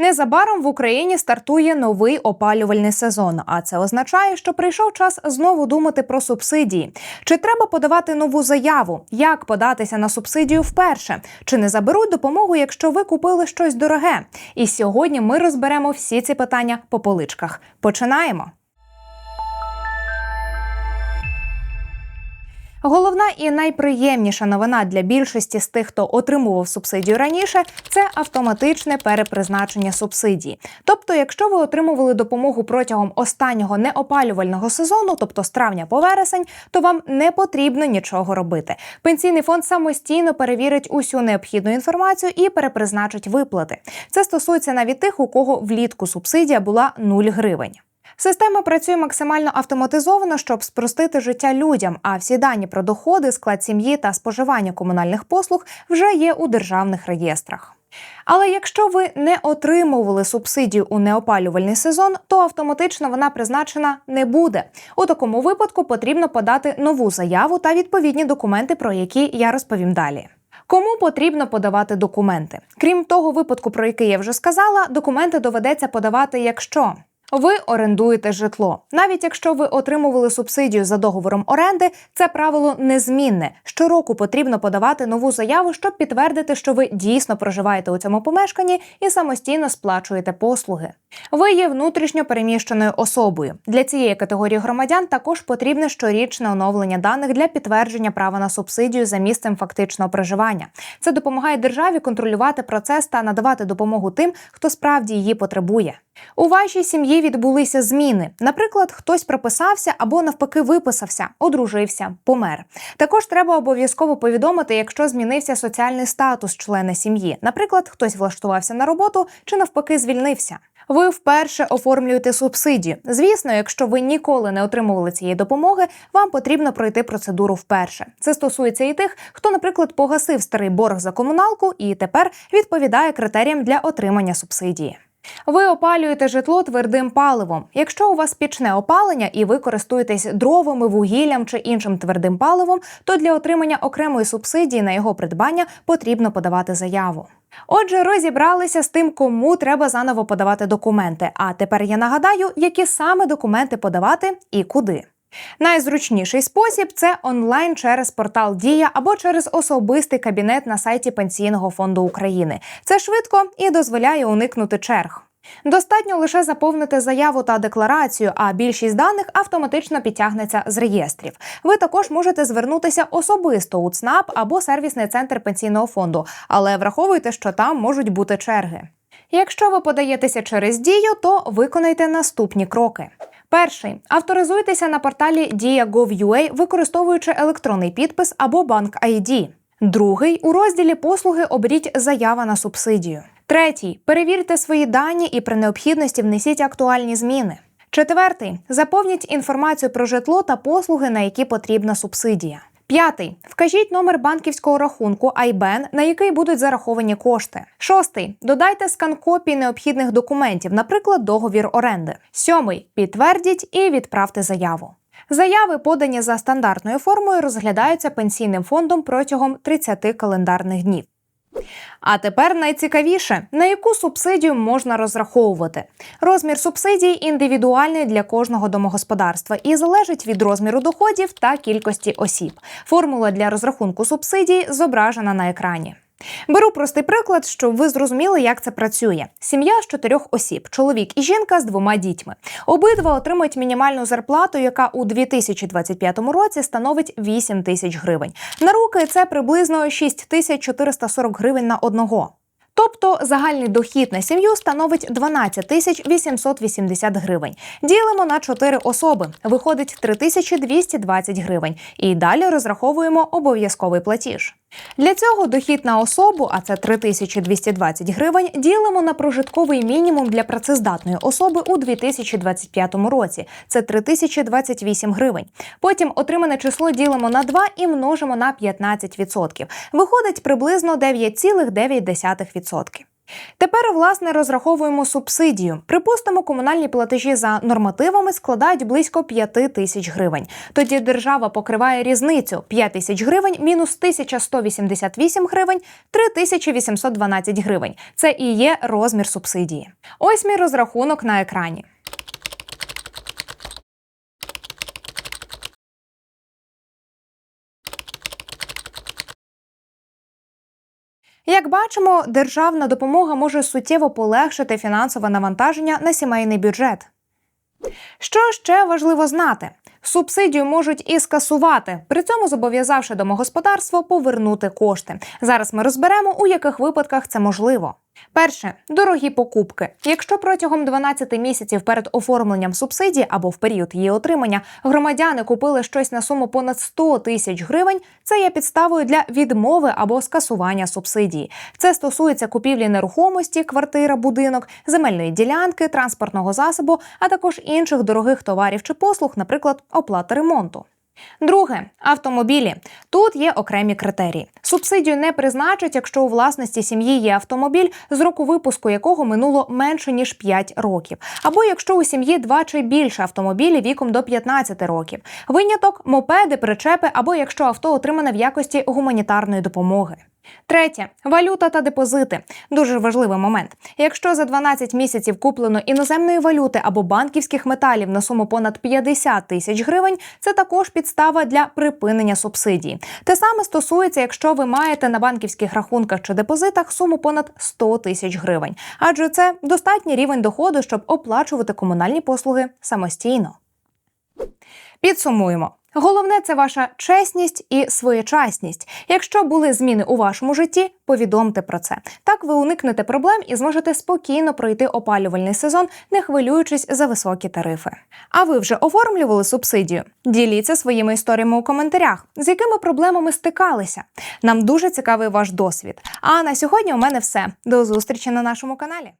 Незабаром в Україні стартує новий опалювальний сезон. А це означає, що прийшов час знову думати про субсидії. Чи треба подавати нову заяву? Як податися на субсидію вперше? Чи не заберуть допомогу, якщо ви купили щось дороге? І сьогодні ми розберемо всі ці питання по поличках. Починаємо. Головна і найприємніша новина для більшості з тих, хто отримував субсидію раніше, це автоматичне перепризначення субсидії. Тобто, якщо ви отримували допомогу протягом останнього неопалювального сезону, тобто з травня по вересень, то вам не потрібно нічого робити. Пенсійний фонд самостійно перевірить усю необхідну інформацію і перепризначить виплати. Це стосується навіть тих, у кого влітку субсидія була 0 гривень. Система працює максимально автоматизовано, щоб спростити життя людям. А всі дані про доходи, склад сім'ї та споживання комунальних послуг вже є у державних реєстрах. Але якщо ви не отримували субсидію у неопалювальний сезон, то автоматично вона призначена не буде. У такому випадку потрібно подати нову заяву та відповідні документи, про які я розповім далі. Кому потрібно подавати документи? Крім того випадку, про який я вже сказала, документи доведеться подавати, якщо ви орендуєте житло. Навіть якщо ви отримували субсидію за договором оренди, це правило незмінне. Щороку потрібно подавати нову заяву, щоб підтвердити, що ви дійсно проживаєте у цьому помешканні і самостійно сплачуєте послуги. Ви є внутрішньо переміщеною особою. Для цієї категорії громадян також потрібне щорічне оновлення даних для підтвердження права на субсидію за місцем фактичного проживання. Це допомагає державі контролювати процес та надавати допомогу тим, хто справді її потребує. У вашій сім'ї відбулися зміни. Наприклад, хтось прописався або навпаки виписався, одружився, помер. Також треба обов'язково повідомити, якщо змінився соціальний статус члена сім'ї. Наприклад, хтось влаштувався на роботу чи навпаки звільнився. Ви вперше оформлюєте субсидію. Звісно, якщо ви ніколи не отримували цієї допомоги, вам потрібно пройти процедуру вперше. Це стосується і тих, хто, наприклад, погасив старий борг за комуналку і тепер відповідає критеріям для отримання субсидії. Ви опалюєте житло твердим паливом. Якщо у вас пічне опалення і ви користуєтесь дровами, вугіллям чи іншим твердим паливом, то для отримання окремої субсидії на його придбання потрібно подавати заяву. Отже, розібралися з тим, кому треба заново подавати документи. А тепер я нагадаю, які саме документи подавати і куди. Найзручніший спосіб це онлайн через портал Дія або через особистий кабінет на сайті Пенсійного фонду України. Це швидко і дозволяє уникнути черг. Достатньо лише заповнити заяву та декларацію, а більшість даних автоматично підтягнеться з реєстрів. Ви також можете звернутися особисто у ЦНАП або сервісний центр пенсійного фонду, але враховуйте, що там можуть бути черги. Якщо ви подаєтеся через дію, то виконайте наступні кроки. Перший авторизуйтеся на порталі Dія.gov.ua, використовуючи електронний підпис або банк ID. Другий у розділі послуги оберіть заява на субсидію. Третій перевірте свої дані і при необхідності внесіть актуальні зміни. Четвертий заповніть інформацію про житло та послуги, на які потрібна субсидія. П'ятий. Вкажіть номер банківського рахунку IBAN, на який будуть зараховані кошти. Шостий. Додайте скан копій необхідних документів, наприклад, договір оренди. Сьомий. Підтвердіть і відправте заяву. Заяви, подані за стандартною формою, розглядаються пенсійним фондом протягом 30 календарних днів. А тепер найцікавіше, на яку субсидію можна розраховувати. Розмір субсидій індивідуальний для кожного домогосподарства і залежить від розміру доходів та кількості осіб. Формула для розрахунку субсидій зображена на екрані. Беру простий приклад, щоб ви зрозуміли, як це працює. Сім'я з чотирьох осіб, чоловік і жінка з двома дітьми. Обидва отримують мінімальну зарплату, яка у 2025 році становить 8 тисяч гривень. На руки це приблизно 6 тисяч 440 гривень на одного. Тобто загальний дохід на сім'ю становить 12 тисяч 880 гривень. Ділимо на 4 особи. Виходить 3220 гривень. І далі розраховуємо обов'язковий платіж. Для цього дохід на особу, а це 3220 гривень, ділимо на прожитковий мінімум для працездатної особи у 2025 році. Це 3028 гривень. Потім отримане число ділимо на 2 і множимо на 15%. Виходить приблизно 9,9%. Тепер, власне, розраховуємо субсидію. Припустимо, комунальні платежі за нормативами складають близько 5 тисяч гривень. Тоді держава покриває різницю 5 тисяч гривень мінус 1188 гривень, 3812 гривень. Це і є розмір субсидії. Ось мій розрахунок на екрані. Як бачимо, державна допомога може суттєво полегшити фінансове навантаження на сімейний бюджет. Що ще важливо знати? Субсидію можуть і скасувати, при цьому зобов'язавши домогосподарство повернути кошти. Зараз ми розберемо, у яких випадках це можливо. Перше дорогі покупки. Якщо протягом 12 місяців перед оформленням субсидії або в період її отримання громадяни купили щось на суму понад 100 тисяч гривень, це є підставою для відмови або скасування субсидії. Це стосується купівлі нерухомості, квартира, будинок, земельної ділянки, транспортного засобу, а також інших дорогих товарів чи послуг, наприклад, оплата ремонту. Друге автомобілі. Тут є окремі критерії. Субсидію не призначать, якщо у власності сім'ї є автомобіль, з року випуску якого минуло менше ніж 5 років, або якщо у сім'ї два чи більше автомобілів віком до 15 років. Виняток мопеди, причепи або якщо авто отримане в якості гуманітарної допомоги. Третє валюта та депозити. Дуже важливий момент. Якщо за 12 місяців куплено іноземної валюти або банківських металів на суму понад 50 тисяч гривень, це також підстава для припинення субсидії. Те саме стосується, якщо ви маєте на банківських рахунках чи депозитах суму понад 100 тисяч гривень, адже це достатній рівень доходу, щоб оплачувати комунальні послуги самостійно. Підсумуємо. Головне це ваша чесність і своєчасність. Якщо були зміни у вашому житті, повідомте про це. Так ви уникнете проблем і зможете спокійно пройти опалювальний сезон, не хвилюючись за високі тарифи. А ви вже оформлювали субсидію? Діліться своїми історіями у коментарях, з якими проблемами стикалися. Нам дуже цікавий ваш досвід. А на сьогодні у мене все. До зустрічі на нашому каналі.